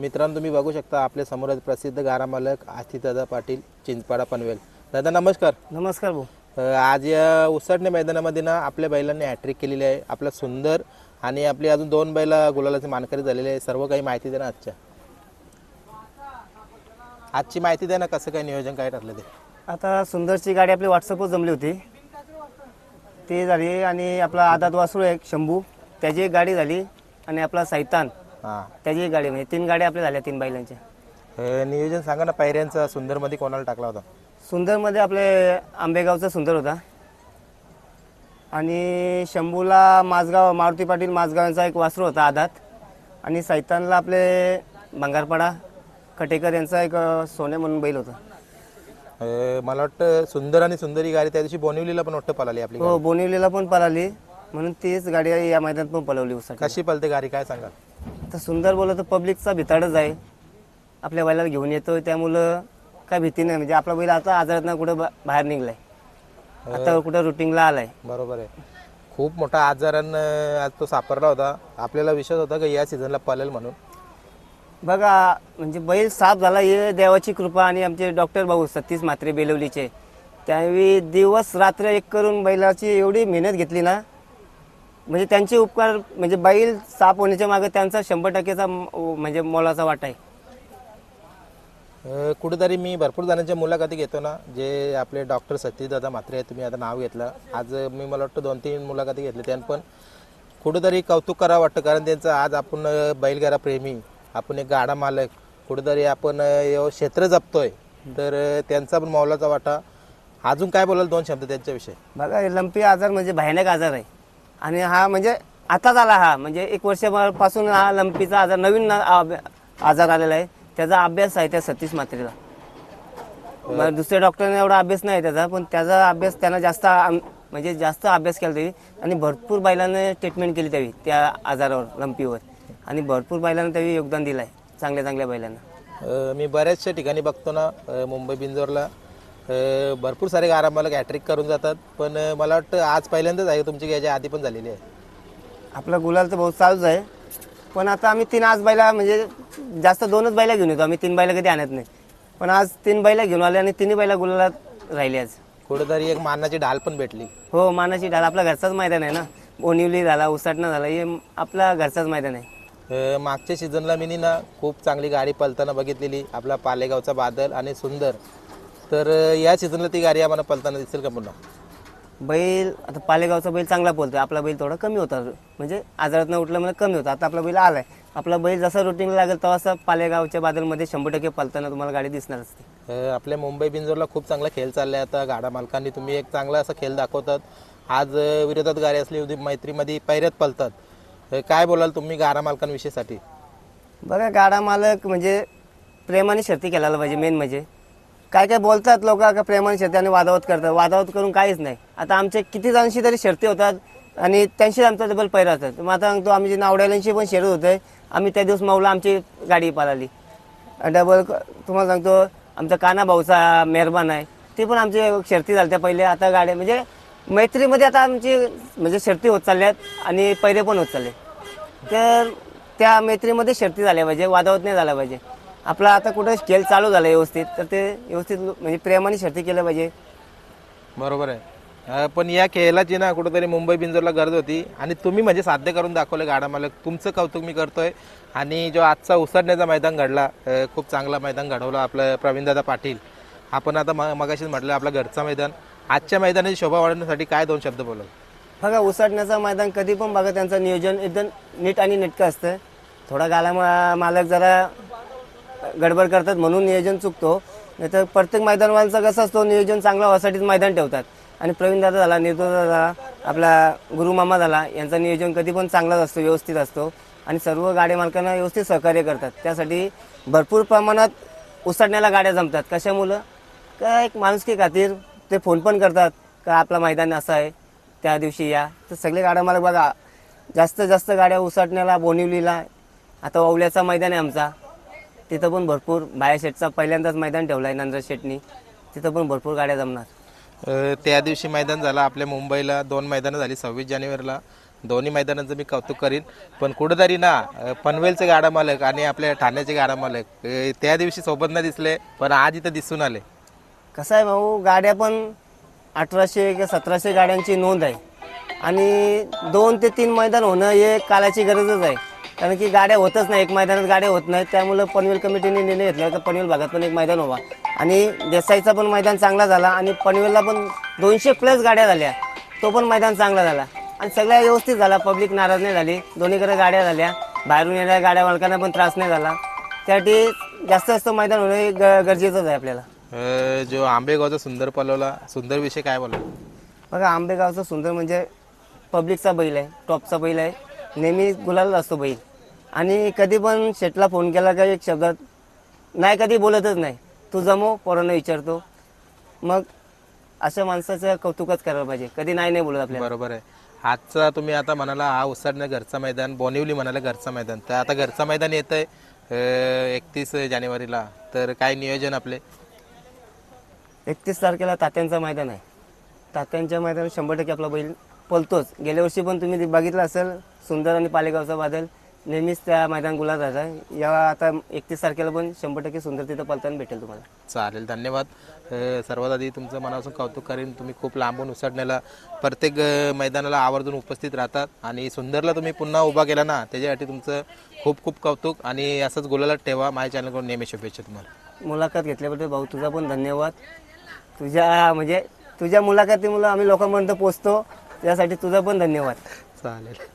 मित्रांनो तुम्ही बघू शकता आपल्यासमोर प्रसिद्ध गारा मालक आतिदादा पाटील चिंचपाडा पनवेल. दादा नमस्कार. नमस्कार भाऊ. आज या उसाटणे मैदानामध्ये ना आपल्या बैलांनी हॅट्रिक केलेली आहे. आपला सुंदर आणि आपली अजून दोन बैला गुलालाचे मानकरी झालेले आहे. सर्व काही माहिती द्या ना आजच्या. आजची माहिती द्या ना कसं काय नियोजन काय ठरलं ते? आता सुंदरची गाडी आपली व्हॉट्सअपवर जमली होती. ती झाली आणि आपला आदात वासरू एक शंभू. त्याची एक गाडी झाली आणि आपला सैतान. हां. त्याची एक गाडी म्हणजे तीन गाड्या आपल्या झाल्या तीन बैलांच्या. नियोजन सांगा ना पायऱ्यांचा सुंदरमध्ये कोणाला टाकला होता? सुंदरमध्ये आपले आंबेगावचा सुंदर होता. आणि शंभूला माझगाव मारुती पाटील माझगाव यांचा एक वासरू होता आदात. आणि सैतानला आपले भंगारपाडा कटेकर यांचा एक सोने म्हणून बैल होता. अ, मला वाटतं सुंदर आणि सुंदरी गाडी त्या दिवशी बोनिवलीला पण वाटतं पळाली आपली हो बोनिवलीला पण पळाली. म्हणून तीच गाडी या मैदानात पण पळवली उसाठी कशी पळते गाडी काय सांगा तर सुंदर बोललं तर पब्लिकचा भिताडच आहे. आपल्या बैलाला घेऊन येतोय त्यामुळं काय भीती नाही. म्हणजे आपला बैल आता आजारात कुठं बा- बाहेर निघलाय. आता कुठं रुटीनला आलाय. बरोबर आहे. खूप मोठा आजारानं आज तो सापडला होता. आपल्याला विश्वास होता का या सीझनला पळेल म्हणून? बघा म्हणजे बैल साफ झाला हे देवाची कृपा आणि आमचे डॉक्टर भाऊ सतीश म्हात्रे बेलवलीचे. त्यावेळी दिवस रात्र एक करून बैलाची एवढी मेहनत घेतली ना म्हणजे त्यांचे उपकार म्हणजे बैल साफ होण्याच्या मागे त्यांचा शंभर टक्केचा म्हणजे मोलाचा वाटा आहे. कुठेतरी मी भरपूर जणांच्या मुलाखती घेतो ना जे आपले डॉक्टर सतीश दादा म्हात्रे आहेत तुम्ही आता नाव घेतलं. आज मी मला वाटतं दोन तीन मुलाखती घेतली त्यांनी पण कुठेतरी कौतुक करावं वाटतं कारण त्यांचं आज आपण अ, बैलगाडा प्रेमी आपण एक गाडा मालक कुठेतरी आपण क्षेत्र जपतोय तर त्यांचा पण मौलाचा वाटा. अजून काय बोलाल दोन शब्द त्यांच्याविषयी? बघा लंपी आजार म्हणजे भयानक आजार आहे. आणि हा म्हणजे आताच आला हा. म्हणजे एक वर्षापासून हा लंपीचा आजार नवीन आजार आलेला आहे. त्याचा अभ्यास आहे त्या सतीश मात्रेला मग दुसऱ्या डॉक्टरने एवढा अभ्यास नाही त्याचा पण त्याचा अभ्यास त्यांना जास्त म्हणजे जास्त अभ्यास केला तरी आणि भरपूर बैलांना ट्रीटमेंट केली त्यावेळी त्या आजारावर लंपीवर. आणि भरपूर बैलांना त्यावेळी योगदान दिलं आहे चांगल्या चांगल्या बैलांना मी बऱ्याचशा ठिकाणी बघतो ना मुंबई बिंजोरला. भरपूर सारे आरामाला हॅट्रिक करून जातात पण मला वाटतं आज पहिल्यांदाच आहे तुमची याच्या आधी पण झालेली आहे. आपला गुलाल तर बहुत चालूच आहे. पण आता आम्ही तीन आज बैला म्हणजे जास्त दोनच बैला घेऊन येतो आम्ही तीन बैला कधी आणत नाही. पण आज तीन बैला घेऊन आले आणि तिन्ही बैला गुलालात राहिले आज. कुठेतरी एक मानाची ढाल पण भेटली. हो मानाची ढाल. आपला घरचाच मैदान आहे ना. बोनिवली झाला उसाटणं झाला हे आपला घरचाच मैदान आहे. अ, मागच्या सीझनला मी ना खूप चांगली गाडी पलताना बघितलेली. आपला पालेगावचा बादल आणि सुंदर. तर या सीझनला ती गाडी आम्हाला पलताना दिसेल का पुन्हा? बैल आता पालेगावचा बैल चांगला बोलतोय आपला बैल थोडा कमी होता. म्हणजे आजारात न उठल्यामुळे कमी होता. आता आपला बैल आलाय. आपला बैल जसा रुटीनला लागेल तेव्हा पालेगावच्या बादलमध्ये शंभर टक्के पलताना तुम्हाला गाडी दिसणार असते. अ, आपल्या मुंबई बिंजोरला खूप चांगला खेळ चाललाय आता. गाडा मालकांनी तुम्ही एक चांगला असा खेळ दाखवतात. आज अ, विरोधात गाडी असली होती मैत्रीमध्ये पैऱ्यात पलतात अ, काय बोलाल तुम्ही गाडा मालकांविषयीसाठी? बघा गाडा मालक म्हणजे प्रेमाने शर्ती खेळायला पाहिजे मेन म्हणजे. काय काय बोलतात लोक का प्रेमाने शर्ती आणि वादावत करतात. वादावत करून काहीच नाही. आता आमचे किती जणांशी तरी शर्ती होतात आणि त्यांशीच आमचा डबल पैरा होतात मग आता सांगतो आमची नावड्यालांशी पण शर्यत होते आम्ही त्या दिवस माऊला आमची गाडी पाळाली. डबल तुम्हाला सांगतो आमचा काना भाऊचा मेहरबान आहे. ते पण आमचे शर्ती झाल्या पहिले. आता गाड्या म्हणजे मैत्रीमध्ये आता आमची म्हणजे शर्ती होत चालल्यात आणि पैरे पण होत चालले. तर त्या मैत्रीमध्ये शर्ती झाल्या पाहिजे वादावत नाही झाला पाहिजे. आपला आता कुठं खेळ चालू झाला व्यवस्थित तर ते व्यवस्थित म्हणजे प्रेमाने शर्ती केलं पाहिजे. बरोबर आहे. अ, पण या खेळाची ना कुठेतरी मुंबई बिंजोरला गरज होती. आणि तुम्ही म्हणजे साध्य करून दाखवलं गाडा मालक. तुमचं कौतुक मी करतोय. आणि जो आजचा उसरण्याचा मैदान घडला अ, खूप चांगला मैदान घडवलं आपलं प्रवीणदादा पाटील. आपण आता म मगाशीच म्हटलं आपला घरचा मैदान. आजच्या मैदानाची शोभा वाढवण्यासाठी काय दोन शब्द बोलल? बघा उसाटण्याचं मैदान कधी पण बघा त्यांचं नियोजन एकदम नीट आणि नेटकं असतं. थोडा गाला मा- मालक जरा गडबड करतात म्हणून नियोजन चुकतो. नाही तर प्रत्येक मैदानवाल्यांचा कसं असतो नियोजन चांगलं व्हासाठीच मैदान ठेवतात. आणि प्रवीण दादा झाला निर्दोष झाला आपला गुरुमामा झाला यांचं नियोजन कधी पण चांगलाच असतो व्यवस्थित असतो. आणि सर्व गाडी मालकांना व्यवस्थित सहकार्य करतात. त्यासाठी भरपूर प्रमाणात उसडण्याला गाड्या जमतात. कशामुळं? का एक माणुसकी खातीर ते फोन पण करतात का आपला मैदान असं आहे त्या दिवशी या. तर सगळे गाड्या मालक बघा जास्त जास्त गाड्या उसटण्याला बोनिवलीला आता ओवल्याचा मैदान आहे आमचा. तिथं पण भरपूर बाया शेटचा पहिल्यांदाच मैदान ठेवलं आहे नंद्र शेटनी तिथं पण भरपूर गाड्या जमणार. अ, त्या दिवशी मैदान झालं. आपल्या मुंबईला दोन मैदानं झाली सव्वीस जानेवारीला. दोन्ही मैदानाचं मी कौतुक करीन. पण कुठेतरी ना अं, पनवेलचे गाडा मालक आणि आपल्या ठाण्याचे गाडा मालक अं, त्या दिवशी सोबत नाही दिसले पण आज इथं दिसून आले. कसं आहे भाऊ गाड्या पण अठराशे किंवा सतराशे गाड्यांची नोंद आहे. आणि दोन ते तीन मैदान होणं हे कालाची गरजच आहे. कारण की गाड्या होतच नाही एक मैदानात गाड्या होत नाहीत. त्यामुळं पनवेल कमिटीने निर्णय घेतला की पनवेल भागात पण एक मैदान व्हावा. आणि देसाईचा पण मैदान चांगला झाला आणि पनवेलला पण दोनशे प्लस गाड्या झाल्या. तो पण मैदान चांगला झाला. आणि सगळ्या व्यवस्थित झाला. पब्लिक नाराज नाही झाली. दोन्हीकडे गाड्या झाल्या. बाहेरून येणाऱ्या गाड्या मालकांना पण त्रास नाही झाला. त्यासाठी जास्त जास्त मैदान होणं हे ग गरजेचंच आहे आपल्याला. अं, जो आंबेगावचा सुंदर पलवला सुंदर विषय काय बोला बघा आंबेगावचं सुंदर म्हणजे पब्लिकचा बैल आहे टॉपचा बैल आहे. नेहमी गुलालच असतो बैल. आणि कधी पण शेटला फोन केला का एक शब्दात नाही कधी बोलतच नाही. तू जमव पोरांना विचारतो. मग अशा माणसाचं कौतुकच करायला पाहिजे. कधी नाही नाही बोलत आपल्याला. बरोबर आहे. आजचा तुम्ही आता म्हणाला हा उसाडणं घरचा मैदान बोनिवली म्हणाला घरचं मैदान. तर आता घरचं मैदान येत आहे एकतीस जानेवारीला. तर काय नियोजन आपले? एकतीस तारखेला तात्यांचं मैदान आहे. तात्यांच्या मैदानात शंभर टक्के आपला बैल पलतोच गेल्या वर्षी पण तुम्ही ते बघितलं असेल सुंदर आणि पालेगावचा बादल. नेहमीच त्या मैदान गुलाब राहता. या आता एकतीस तारखेला पण शंभर टक्के सुंदर तिथं पलताना भेटेल तुम्हाला. चालेल धन्यवाद. अ, सर्वात आधी तुमचं मनापासून कौतुक करेन. तुम्ही खूप लांबून उसडण्याला प्रत्येक अ, मैदानाला आवर्जून उपस्थित राहतात. आणि सुंदरला तुम्ही पुन्हा उभा केला ना त्याच्यासाठी तुमचं खूप खूप कौतुक. आणि असंच गुलाला ठेवा. माझ्या चॅनलकडून नेहमी शुभेच्छा तुम्हाला. मुलाखत घेतल्याबद्दल भाऊ तुझा पण धन्यवाद. तुझ्या म्हणजे तुझ्या मुलाखतीमुळं आम्ही लोकांपर्यंत पोचतो. त्यासाठी तुझा पण धन्यवाद. चालेल.